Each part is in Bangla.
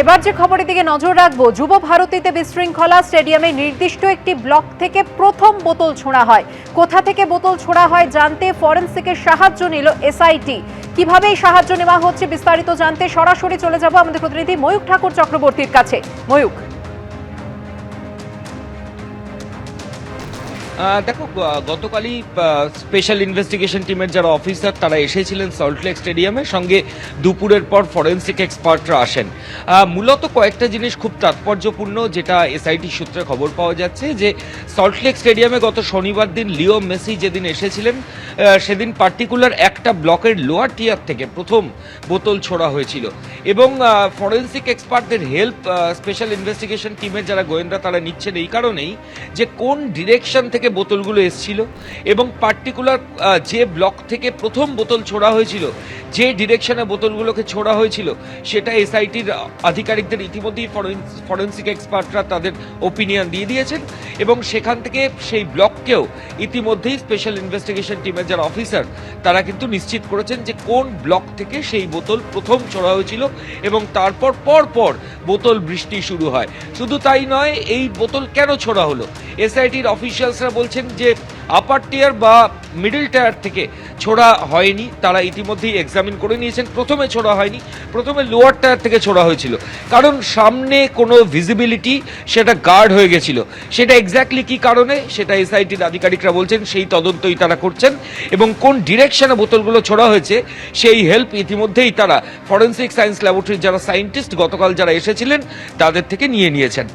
এবার যে খবরের দিকে নজর রাখব, যুব ভারতীতে বিশৃঙ্খলা, স্টেডিয়ামে নির্দিষ্ট একটি ব্লক থেকে প্রথম বোতল ছোঁড়া হয়। কোথা থেকে বোতল ছোঁড়া হয় জানতে ফরেন্সিকের সাহায্য নিল এসআইটি। কীভাবে এই সাহায্য নেওয়া হচ্ছে বিস্তারিত জানতে সরাসরি চলে যাব আমাদের প্রতিনিধি ময়ূক ঠাকুর চক্রবর্তীর কাছে। ময়ূক দেখো গতকালই স্পেশাল ইনভেস্টিগেশন টিমের যারা অফিসার তারা এসেছিলেন সল্টলেক স্টেডিয়ামে সঙ্গে দুপুরের পর ফরেন্সিক এক্সপার্টরা আসেন। মূলত কয়েকটা জিনিস খুব তাৎপর্যপূর্ণ, যেটা এসআইটি সূত্রে খবর পাওয়া যাচ্ছে, যে সল্টলেক স্টেডিয়ামে গত শনিবার দিন লিও মেসি যেদিন এসেছিলেন সেদিন পার্টিকুলার একটা ব্লকের লোয়ার টিয়ার থেকে প্রথম বোতল ছোড়া হয়েছিল। এবং ফরেন্সিক এক্সপার্টদের হেল্প স্পেশাল ইনভেস্টিগেশন টিমের যারা গোয়েন্দা, তারা নিচ্ছেন এই কারণেই, যে কোন ডিরেকশন থেকে বোতলগুলো এসছিল এবং পার্টিকুলার যে ব্লক থেকে প্রথম বোতল ছোড়া হয়েছিল যে ডিরেকশনে বোতলগুলোকে ছোড়া হয়েছিল, সেটা এসআইটির আধিকারিকদের ইতিমধ্যেই ফরেন্সিক এক্সপার্টরা তাদের ওপিনিয়ন দিয়ে দিয়েছেন এবং সেখান থেকে সেই ব্লককেও ইতিমধ্যেই স্পেশাল ইনভেস্টিগেশন টিমের যারা অফিসার তারা কিন্তু নিশ্চিত করেছেন যে কোন ব্লক থেকে সেই বোতল প্রথম ছোড়া হয়েছিল এবং তারপর পর পর বোতল বৃষ্টি শুরু হয়। শুধু তাই নয়, এই বোতল কেন ছোড়া হলো? এসআইটির অফিসিয়ালসরা বলছেন যে আপার টিয়ার বা মিডল টায়ার থেকে ছোড়া হয়নি, তারা ইতিমধ্যেই এক্সামিন করে নিয়েছেন। প্রথমে ছোড়া হয়নি, প্রথমে লোয়ার টায়ার থেকে ছোড়া হয়েছিল। কারণ সামনে কোনো ভিজিবিলিটি সেটা গার্ড হয়ে গেছিল। সেটা এক্স্যাক্টলি কি কারণে? সেটা এসআইটির আধিকারিকরা বলছেন, সেই তদন্তই তারা করছেন এবং কোন ডিরেকশনে বোতলগুলো ছোড়া হয়েছে, সেই হেল্প ইতিমধ্যেই তারা ফরেন্সিক সায়েন্স ল্যাবরেটরির যারা সায়েন্টিস্ট গতকাল যারা এসেছিলেন, তাদের থেকে নিয়ে নিয়েছেন।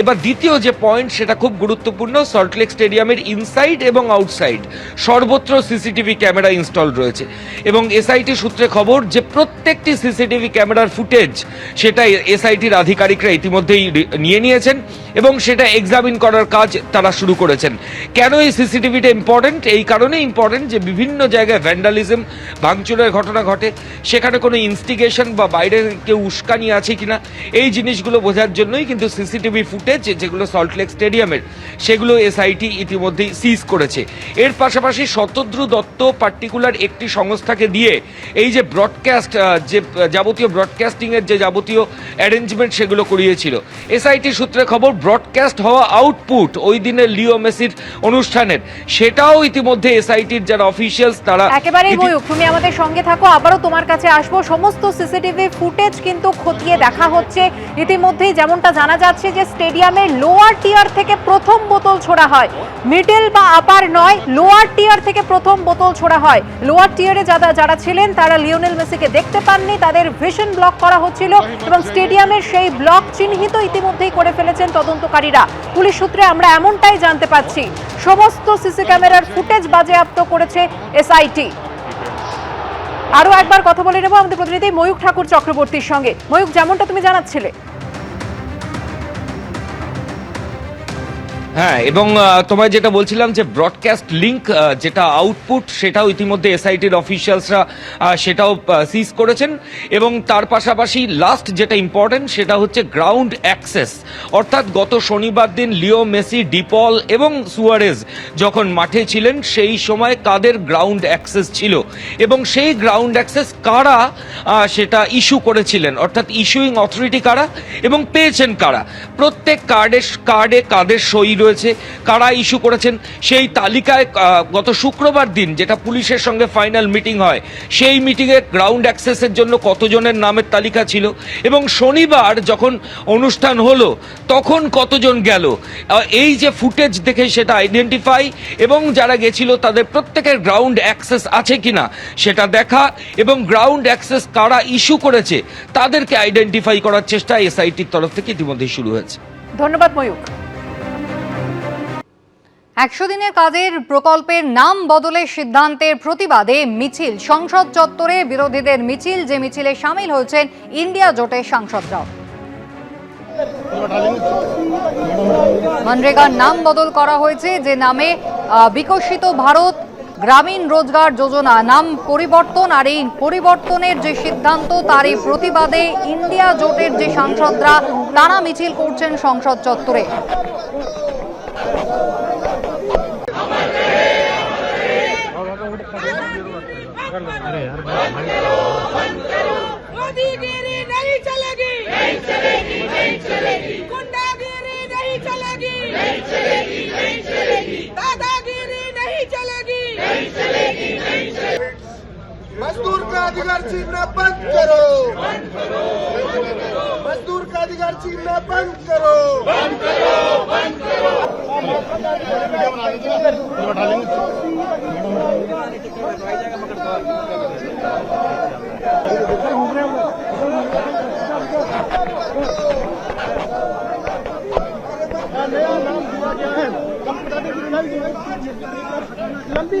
এবার দ্বিতীয় যে পয়েন্ট সেটা খুব গুরুত্বপূর্ণ সল্টলেক স্টেডিয়ামের ইনসাইড এবং আউটসাইড সর্বত্র সিসিটিভি ক্যামেরা ইনস্টল রয়েছে। এবং এসআইটি সূত্রে খবর যে প্রত্যেকটি সিসিটিভি ক্যামেরার ফুটেজ সেটা এসআইটির আধিকারিকরা ইতিমধ্যেই নিয়ে নিয়েছেন। এবং সেটা এক্সামিন করার কাজ তারা শুরু করেছেন। কেন এই সিসিটিভিটা ইম্পর্টেন্ট এই কারণে ইম্পর্টেন্ট যে বিভিন্ন জায়গায় ভ্যান্ডালিজম ভাঙচুরের ঘটনা ঘটে। সেখানে কোনো ইনস্টিগেশন বা বাইরে কেউ উস্কানি আছে কিনা, এই জিনিসগুলো বোঝার জন্যই কিন্তু সিসিটিভি ফুটেজ যেগুলো সল্টলেক স্টেডিয়ামের সেগুলো এসআইটি ইতিমধ্যেই সিজ করেছে। এর পাশাপাশি শতদ্রু দত্ত পার্টিকুলার একটি সংস্থাকে দিয়ে এই যে ব্রডকাস্ট যে যাবতীয় ব্রডকাস্টিংয়ের যে যাবতীয় অ্যারেঞ্জমেন্ট সেগুলো করিয়েছিল। এসআইটি সূত্রে খবর ব্রডকাস্ট হওয়া আউটপুট ওই দিনের লিও মেসির অনুষ্ঠানের। সেটাও ইতিমধ্যে এসআইটির যারা অফিসিয়ালস তারা একেবারেই ময়ূক তুমি আমাদের সঙ্গে থাকো আবারও তোমার কাছে আসব। সমস্ত সিসিটিভি ফুটেজ কিন্তু খতিয়ে দেখা হচ্ছে। ইতিমধ্যেই যেমনটা জানা যাচ্ছে যে স্টেডিয়ামের লোয়ার টিয়ার থেকে প্রথম বোতল ছোড়া হয়। মিডল বা আপার নয় লোয়ার টিয়ার থেকে প্রথম বোতল ছোড়া হয়। লোয়ার টিয়ারে যারা যারা ছিলেন তারা লিওনেল মেসিকে দেখতে পাননি। তাদের ভিশন ব্লক করা হচ্ছিল এবং স্টেডিয়ামের সেই ব্লক চিহ্নিত ইতিমধ্যেই করে ফেলেছেন। তদন্তকারীরা। পুলিশ সূত্রে আমরা এমনটাই জানতে পাচ্ছি। সমস্ত সিসি ক্যামেরার ফুটেজ বাজেয়াপ্ত করেছে এসআইটি। আরও একবার কথা বলে নেব আমাদের প্রতিনিধি ময়ূক ঠাকুর চক্রবর্তীর সঙ্গে। ময়ূক যেমনটা তুমি জানাচ্ছিলে। হ্যাঁ এবং তোমায় যেটা বলছিলাম যে ব্রডকাস্ট লিংক যেটা আউটপুট সেটাও ইতিমধ্যে এসআইটির অফিসিয়ালসরা সেটাও সিজ করেছেন। এবং তার পাশাপাশি লাস্ট যেটা ইম্পর্টেন্ট সেটা হচ্ছে গ্রাউন্ড অ্যাক্সেস অর্থাৎ গত শনিবার দিন লিও মেসি, ডিপল এবং সুয়ারেজ যখন মাঠে ছিলেন, সেই সময় কাদের গ্রাউন্ড অ্যাক্সেস ছিল? এবং সেই গ্রাউন্ড অ্যাক্সেস কারা সেটা ইস্যু করেছিলেন? অর্থাৎ ইস্যুইং অথরিটি কারা এবং পেয়েছেন কারা? প্রত্যেক কার্ডে কার্ডে কাদের সই রয়েছে, কারা ইস্যু করেছেন সেই তালিকায় গত শুক্রবার দিন যেটা পুলিশের সঙ্গে ফাইনাল মিটিং হয়, সেই মিটিংয়ে গ্রাউন্ড অ্যাক্সেসের জন্য কতজনের নামের তালিকা ছিল এবং শনিবার যখন অনুষ্ঠান হলো, তখন কতজন গেল? এই যে ফুটেজ দেখে সেটা আইডেন্টিফাই এবং যারা গেছিল তাদের প্রত্যেকের গ্রাউন্ড অ্যাক্সেস আছে কিনা সেটা দেখা এবং গ্রাউন্ড অ্যাক্সেস কারা ইস্যু করেছে তাদেরকে আইডেন্টিফাই করার চেষ্টা এসআইটির তরফ থেকে ইতিমধ্যেই শুরু হয়েছে। ধন্যবাদ ময়ূক একশো দিনের কাজের প্রকল্পের নাম বদলের সিদ্ধান্তের প্রতিবাদে মিছিল। সংসদ চত্বরে বিরোধীদের মিছিল, যে মিছিলে সামিল হয়েছেন ইন্ডিয়া জোটের সাংসদরাও মনরেগার নাম বদল করা হয়েছে, যে নামে বিকশিত ভারত, গ্রামীণ রোজগার যোজনা, নাম পরিবর্তন আর এই পরিবর্তনের যে সিদ্ধান্ত তার এই প্রতিবাদে ইন্ডিয়া জোটের যে সাংসদরা, তারা মিছিল করছেন সংসদ চত্বরে। Amén. मजदूर का अधिकार छीनना बंद करो। मजदूर का अधिकार छीनना बंद करो। बंद करो बंद करो लंबी